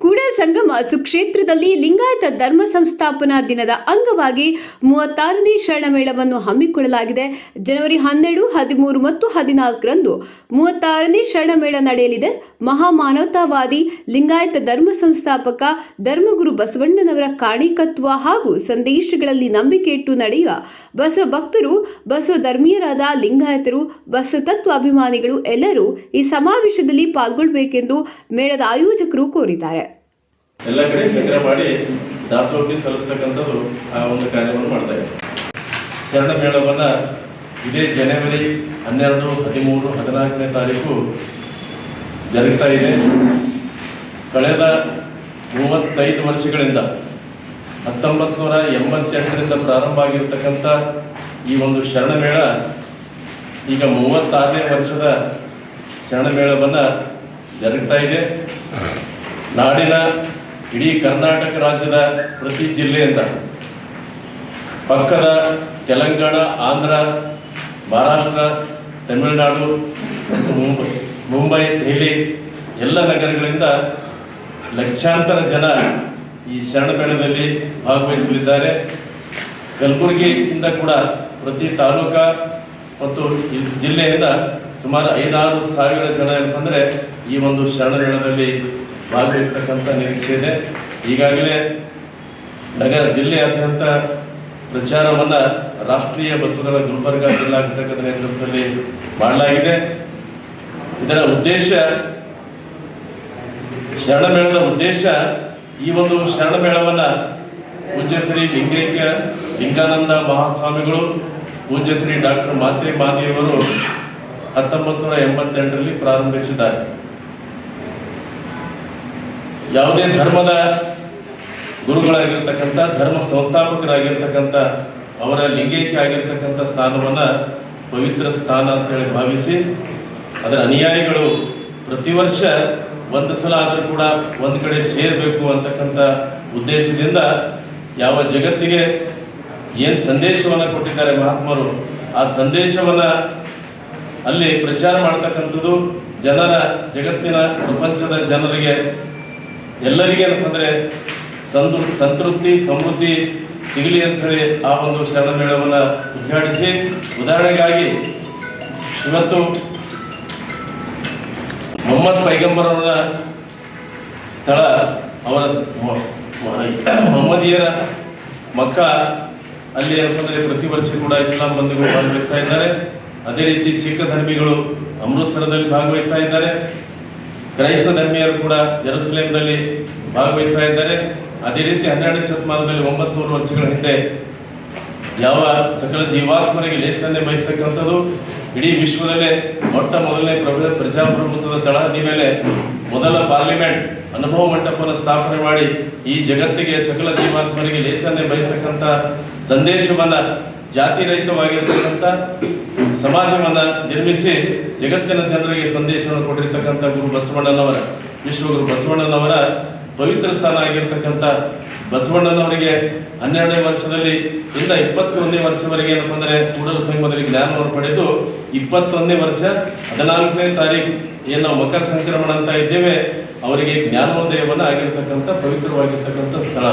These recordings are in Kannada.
ಕೂಡ ಸಂಗಮ ಸುಕ್ಷೇತ್ರದಲ್ಲಿ ಲಿಂಗಾಯತ ಧರ್ಮ ಸಂಸ್ಥಾಪನಾ ದಿನದ ಅಂಗವಾಗಿ ಮೂವತ್ತಾರನೇ ಶರಣಮೇಳವನ್ನು ಹಮ್ಮಿಕೊಳ್ಳಲಾಗಿದೆ. ಜನವರಿ ಹನ್ನೆರಡು, ಹದಿಮೂರು ಮತ್ತು ಹದಿನಾಲ್ಕರಂದು ಮೂವತ್ತಾರನೇ ಶರಣಮೇಳ ನಡೆಯಲಿದೆ. ಮಹಾಮಾನವತಾವಾದಿ, ಲಿಂಗಾಯತ ಧರ್ಮ ಸಂಸ್ಥಾಪಕ ಧರ್ಮಗುರು ಬಸವಣ್ಣನವರ ಕಾಣಿಕತ್ವ ಹಾಗೂ ಸಂದೇಶಗಳಲ್ಲಿ ನಂಬಿಕೆ ಇಟ್ಟು ನಡೆಯುವ ಬಸವ ಭಕ್ತರು, ಬಸವ ಧರ್ಮೀಯರಾದ ಲಿಂಗಾಯತರು, ಬಸವ ತತ್ವ ಅಭಿಮಾನಿಗಳು ಎಲ್ಲರೂ ಈ ಸಮಾವೇಶದಲ್ಲಿ ಪಾಲ್ಗೊಳ್ಳಬೇಕೆಂದು ಮೇಳದ ಆಯೋಜಕರು ಕೋರಿದ್ದಾರೆ. ಎಲ್ಲ ಕಡೆ ಸಂಗ್ರಹ ಮಾಡಿ ದಾಸೋಹಿ ಸಲ್ಲಿಸ್ತಕ್ಕಂಥದ್ದು ಆ ಒಂದು ಕಾರ್ಯವನ್ನು ಮಾಡ್ತಾ ಇದ್ದಾರೆ. ಶರಣ ಮೇಳವನ್ನು ಇದೇ ಜನವರಿ ಹನ್ನೆರಡು, ಹದಿಮೂರು, ಹದಿನಾಲ್ಕನೇ ತಾರೀಕು ಜರುಗ್ತಾ ಇದೆ. ಕಳೆದ ಮೂವತ್ತೈದು ವರ್ಷಗಳಿಂದ ಹತ್ತೊಂಬತ್ತು ನೂರ ಎಂಬತ್ತೆಂಟರಿಂದ ಪ್ರಾರಂಭ ಆಗಿರತಕ್ಕಂಥ ಈ ಒಂದು ಶರಣ ಮೇಳ ಈಗ ಮೂವತ್ತಾರನೇ ವರ್ಷದ ಶರಣ ಮೇಳವನ್ನು ಜರುಗ್ತಾ ಇದೆ. ನಾಡಿನ ಇಡೀ ಕರ್ನಾಟಕ ರಾಜ್ಯದ ಪ್ರತಿ ಜಿಲ್ಲೆಯಿಂದ ಪಕ್ಕದ ತೆಲಂಗಾಣ, ಆಂಧ್ರ, ಮಹಾರಾಷ್ಟ್ರ, ತಮಿಳುನಾಡು, ಮುಂಬೈ ಮುಂಬೈ, ದೆಹಲಿ, ಎಲ್ಲ ನಗರಗಳಿಂದ ಲಕ್ಷಾಂತರ ಜನ ಈ ಶರಣಮೇಳದಲ್ಲಿ ಭಾಗವಹಿಸಲಿದ್ದಾರೆ ಕಲಬುರಗಿಯಿಂದ ಕೂಡ ಪ್ರತಿ ತಾಲೂಕಾ ಮತ್ತು ಜಿಲ್ಲೆಯಿಂದ ಸುಮಾರು ಐದಾರು ಸಾವಿರ ಜನ ಏನಂದರೆ ಈ ಒಂದು ಶರಣಮೇಳದಲ್ಲಿ ಭಾಗವಹಿಸ್ತಕ್ಕಂಥ ನಿರೀಕ್ಷೆ ಇದೆ ಈಗಾಗಲೇ ನಗರ ಜಿಲ್ಲೆಯಾದ್ಯಂತ ಪ್ರಚಾರವನ್ನು ರಾಷ್ಟ್ರೀಯ ಬಸ್ಸುಗಳ ಗುಲ್ಬರ್ಗ ಜಿಲ್ಲಾ ಘಟಕದ ನೇತೃತ್ವದಲ್ಲಿ ಮಾಡಲಾಗಿದೆ. ಇದರ ಉದ್ದೇಶ, ಶರಣಮೇಳದ ಉದ್ದೇಶ ಈ ಒಂದು ಶರಣಮೇಳವನ್ನು ಪೂಜ್ಯ ಶ್ರೀ ಲಿಂಗೈಕ್ಯ ಲಿಂಗಾನಂದ ಮಹಾಸ್ವಾಮಿಗಳು, ಪೂಜ್ಯ ಶ್ರೀ ಡಾಕ್ಟರ್ ಮಾತೆ ಮಾದಿಯವರು ಹತ್ತೊಂಬತ್ತು ನೂರ ಎಂಬತ್ತೆಂಟರಲ್ಲಿ ಪ್ರಾರಂಭಿಸಿದ್ದಾರೆ. ಯಾವುದೇ ಧರ್ಮದ ಗುರುಗಳಾಗಿರ್ತಕ್ಕಂಥ, ಧರ್ಮ ಸಂಸ್ಥಾಪಕರಾಗಿರ್ತಕ್ಕಂಥ, ಅವರ ಲಿಂಗೈಕ್ಯ ಆಗಿರ್ತಕ್ಕಂಥ ಸ್ಥಾನವನ್ನು ಪವಿತ್ರ ಸ್ಥಾನ ಅಂತೇಳಿ ಭಾವಿಸಿ ಅದರ ಅನುಯಾಯಿಗಳು ಪ್ರತಿ ವರ್ಷ ಒಂದು ಸಲ ಆದರೂ ಕೂಡ ಒಂದು ಕಡೆ ಸೇರಬೇಕು ಅಂತಕ್ಕಂಥ ಉದ್ದೇಶದಿಂದ ಯಾವ ಜಗತ್ತಿಗೆ ಏನು ಸಂದೇಶವನ್ನು ಕೊಟ್ಟಿದ್ದಾರೆ ಮಹಾತ್ಮರು, ಆ ಸಂದೇಶವನ್ನು ಅಲ್ಲಿ ಪ್ರಚಾರ ಮಾಡ್ತಕ್ಕಂಥದ್ದು ಜನರ ಜಗತ್ತಿನ ಪ್ರಪಂಚದ ಜನರಿಗೆ ಎಲ್ಲರಿಗೆ ಏನಪ್ಪಂದ್ರೆ ಸಂತೃ, ಸಂತೃಪ್ತಿ, ಸಮೃದ್ಧಿ ಸಿಗಲಿ ಅಂತ ಹೇಳಿ ಆ ಒಂದು ಶರಣ ಮೇಳವನ್ನು ಉದ್ಘಾಟಿಸಿ. ಉದಾಹರಣೆಗಾಗಿ ಇವತ್ತು ಮೊಹಮ್ಮದ್ ಪೈಗಂಬರ್ ಅವರ ಸ್ಥಳ ಅವರ ಮೊಹಮ್ಮದಿಯರ ಮಕ್ಕ, ಅಲ್ಲಿ ಏನಪ್ಪಂದ್ರೆ ಪ್ರತಿ ವರ್ಷ ಕೂಡ ಇಸ್ಲಾಂ ಬಂಧುಗಳು ಭಾಗವಹಿಸ್ತಾ ಇದ್ದಾರೆ. ಅದೇ ರೀತಿ ಸಿಖ್ ಧರ್ಮಿಗಳು ಅಮೃತ್ಸರದಲ್ಲಿ ಭಾಗವಹಿಸ್ತಾ ಇದ್ದಾರೆ. ಕ್ರೈಸ್ತ ಧರ್ಮೀಯರು ಕೂಡ ಜೆರುಸಲೇಮ್ನಲ್ಲಿ ಭಾಗವಹಿಸ್ತಾ ಇದ್ದಾರೆ. ಅದೇ ರೀತಿ ಹನ್ನೆರಡನೇ ಶತಮಾನದಲ್ಲಿ ಒಂಬತ್ತು ನೂರು ವರ್ಷಗಳ ಹಿಂದೆ ಯಾವ ಸಕಲ ಜೀವಾತ್ಮರಿಗೆ ಲೇಸನ್ನೇ ಬಯಸ್ತಕ್ಕಂಥದ್ದು, ಇಡೀ ವಿಶ್ವದಲ್ಲೇ ಮೊಟ್ಟ ಮೊದಲನೇ ಪ್ರಭು ಪ್ರಜಾಪ್ರಭುತ್ವದ ತಳಹದಿ ಮೇಲೆ ಮೊದಲ ಪಾರ್ಲಿಮೆಂಟ್ ಅನುಭವ ಮಂಟಪವನ್ನು ಸ್ಥಾಪನೆ ಮಾಡಿ ಈ ಜಗತ್ತಿಗೆ ಸಕಲ ಜೀವಾತ್ಮರಿಗೆ ಲೇಸನ್ನೇ ಬಯಸ್ತಕ್ಕಂಥ ಸಂದೇಶವನ್ನು ಜಾತಿ ರಹಿತವಾಗಿರತಕ್ಕಂಥ ಸಮಾಜವನ್ನ ನಿರ್ಮಿಸಿ ಜಗತ್ತಿನ ಜನರಿಗೆ ಸಂದೇಶವನ್ನು ಕೊಟ್ಟಿರ್ತಕ್ಕಂಥ ಗುರು ಬಸವಣ್ಣನವರ, ವಿಶ್ವಗುರು ಬಸವಣ್ಣನವರ ಪವಿತ್ರ ಸ್ಥಾನ ಆಗಿರ್ತಕ್ಕಂಥ ಬಸವಣ್ಣನವರಿಗೆ ಹನ್ನೆರಡನೇ ವರ್ಷದಲ್ಲಿ ಇಂದ ಇಪ್ಪತ್ತೊಂದನೇ ವರ್ಷವರೆಗೆ ಏನಪ್ಪ ಅಂದರೆ ಕೂಡಲ ಸಂಗಮದಲ್ಲಿ ಜ್ಞಾನವನ್ನು ಪಡೆದು ಇಪ್ಪತ್ತೊಂದನೇ ವರ್ಷ ಹದಿನಾಲ್ಕನೇ ತಾರೀಕು ಏನು ನಾವು ಮಕರ ಸಂಕ್ರಮಣ ಅಂತ ಇದ್ದೇವೆ, ಅವರಿಗೆ ಜ್ಞಾನೋದಯವನ್ನು ಆಗಿರ್ತಕ್ಕಂಥ ಪವಿತ್ರವಾಗಿರ್ತಕ್ಕಂಥ ಸ್ಥಳ.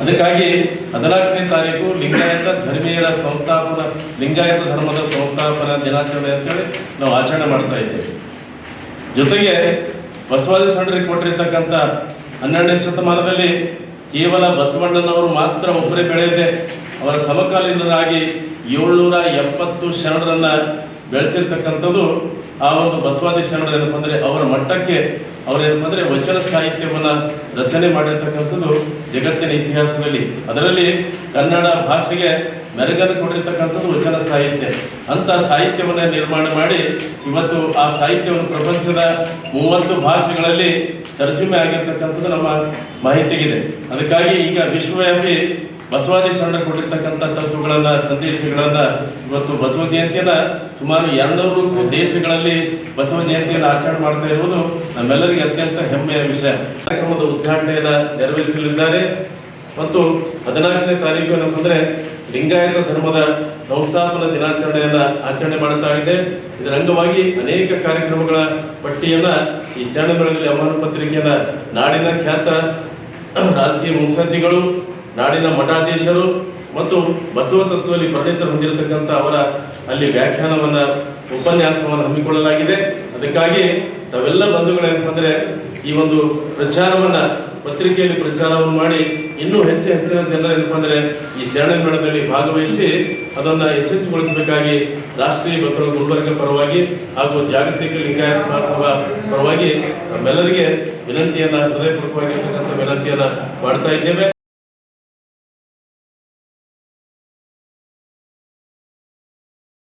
ಅದಕ್ಕಾಗಿ ಹದಿನಾಲ್ಕನೇ ತಾರೀಕು ಲಿಂಗಾಯತ ಧರ್ಮೀಯರ ಸಂಸ್ಥಾಪನ ಲಿಂಗಾಯತ ಧರ್ಮದ ಸಂಸ್ಥಾಪನ ದಿನಾಚರಣೆ ಅಂತೇಳಿ ನಾವು ಆಚರಣೆ ಮಾಡ್ತಾ ಇದ್ದೇವೆ. ಜೊತೆಗೆ ಬಸವಾದಿ ಸಂಡರಿಗೆ ಕೊಟ್ಟಿರ್ತಕ್ಕಂಥ ಹನ್ನೆರಡನೇ ಶತಮಾನದಲ್ಲಿ ಕೇವಲ ಬಸವಣ್ಣನವರು ಮಾತ್ರ ಒಬ್ಬರೇ ಬೆಳೆಯದೆ ಅವರ ಸಮಕಾಲೀನರಾಗಿ ಏಳ್ನೂರ ಎಪ್ಪತ್ತು ಶರಣರನ್ನು ಬೆಳೆಸಿರ್ತಕ್ಕಂಥದ್ದು ಆ ಒಂದು ಬಸವಾದಿ ಶರಣರು ಏನಪ್ಪ ಅಂದರೆ ಅವರ ಮಟ್ಟಕ್ಕೆ ಅವರೇನಪ್ಪ ಅಂದರೆ ವಚನ ಸಾಹಿತ್ಯವನ್ನು ರಚನೆ ಮಾಡಿರ್ತಕ್ಕಂಥದ್ದು ಜಗತ್ತಿನ ಇತಿಹಾಸದಲ್ಲಿ. ಅದರಲ್ಲಿ ಕನ್ನಡ ಭಾಷೆಗೆ ಮೆರಗನ್ನು ಕೊಟ್ಟಿರ್ತಕ್ಕಂಥದ್ದು ವಚನ ಸಾಹಿತ್ಯ. ಅಂತ ಸಾಹಿತ್ಯವನ್ನು ನಿರ್ಮಾಣ ಮಾಡಿ ಇವತ್ತು ಆ ಸಾಹಿತ್ಯವನ್ನು ಪ್ರಪಂಚದ ಮೂವತ್ತು ಭಾಷೆಗಳಲ್ಲಿ ತರ್ಜುಮೆ ಆಗಿರ್ತಕ್ಕಂಥದ್ದು ನಮ್ಮ ಮಾಹಿತಿಗಿದೆ. ಅದಕ್ಕಾಗಿ ಈಗ ವಿಶ್ವವ್ಯಾಪಿ ಬಸವಾದಿ ಶರಣ ಕೊಟ್ಟಿರ್ತಕ್ಕಂಥ ತತ್ವಗಳನ್ನ, ಸಂದೇಶಗಳನ್ನ ಇವತ್ತು ಬಸವ ಜಯಂತಿಯನ್ನ ಸುಮಾರು ಎರಡು ದೇಶಗಳಲ್ಲಿ ಬಸವ ಜಯಂತಿಯನ್ನು ಆಚರಣೆ ಮಾಡ್ತಾ ಇರುವುದು ನಮ್ಮೆಲ್ಲರಿಗೆ ಅತ್ಯಂತ ಹೆಮ್ಮೆಯ ವಿಷಯ. ಕಾರ್ಯಕ್ರಮದ ಉದ್ಘಾಟನೆಯನ್ನ ನೆರವೇರಿಸಲಿದ್ದಾರೆ. ಮತ್ತು ಹದಿನಾಲ್ಕನೇ ತಾರೀಕು ಏನಂತಂದ್ರೆ ಲಿಂಗಾಯತ ಧರ್ಮದ ಸಂಸ್ಥಾಪನ ದಿನಾಚರಣೆಯನ್ನ ಆಚರಣೆ ಮಾಡುತ್ತಾ ಇದೆ. ಇದರ ಅಂಗವಾಗಿ ಅನೇಕ ಕಾರ್ಯಕ್ರಮಗಳ ಪಟ್ಟಿಯನ್ನ ಈ ಶಾನ್ಯ ಬೆಳಗಲಿ ಅವರ ಪತ್ರಿಕೆಯನ್ನ ನಾಡಿನ ಖ್ಯಾತ ರಾಜಕೀಯ ಮುತ್ಸದ್ದಿಗಳು ನಾಡಿನ ಮಠಾಧೀಶರು ಮತ್ತು ಬಸವ ತತ್ವದಲ್ಲಿ ಪರಿಣಿತರು ಹೊಂದಿರತಕ್ಕಂಥ ಅವರ ಅಲ್ಲಿ ವ್ಯಾಖ್ಯಾನವನ್ನ, ಉಪನ್ಯಾಸವನ್ನು ಹಮ್ಮಿಕೊಳ್ಳಲಾಗಿದೆ. ಅದಕ್ಕಾಗಿ ತಾವೆಲ್ಲ ಬಂಧುಗಳೇನಪ್ಪ ಅಂದ್ರೆ ಈ ಒಂದು ಪ್ರಚಾರವನ್ನ, ಪತ್ರಿಕೆಯಲ್ಲಿ ಪ್ರಚಾರವನ್ನು ಮಾಡಿ ಇನ್ನೂ ಹೆಚ್ಚು ಹೆಚ್ಚಿನ ಜನರು ಏನಪ್ಪ ಅಂದ್ರೆ ಈ ಶರಣ ಮೇಳದಲ್ಲಿ ಭಾಗವಹಿಸಿ ಅದನ್ನ ಯಶಸ್ವಿಗೊಳಿಸಬೇಕಾಗಿ ರಾಷ್ಟ್ರೀಯ ಮತ್ತು ಗುಲ್ಬರ್ಗ ಪರವಾಗಿ ಹಾಗೂ ಜಾಗತಿಕ ಲಿಂಗಾಯತ ಮಹಾಸಭಾ ಪರವಾಗಿ ನಮ್ಮೆಲ್ಲರಿಗೆ ವಿನಂತಿಯನ್ನ, ಹೃದಯಪೂರ್ವಕವಾಗಿರ್ತಕ್ಕಂಥ ವಿನಂತಿಯನ್ನ ಮಾಡ್ತಾ ಇದ್ದೇವೆ.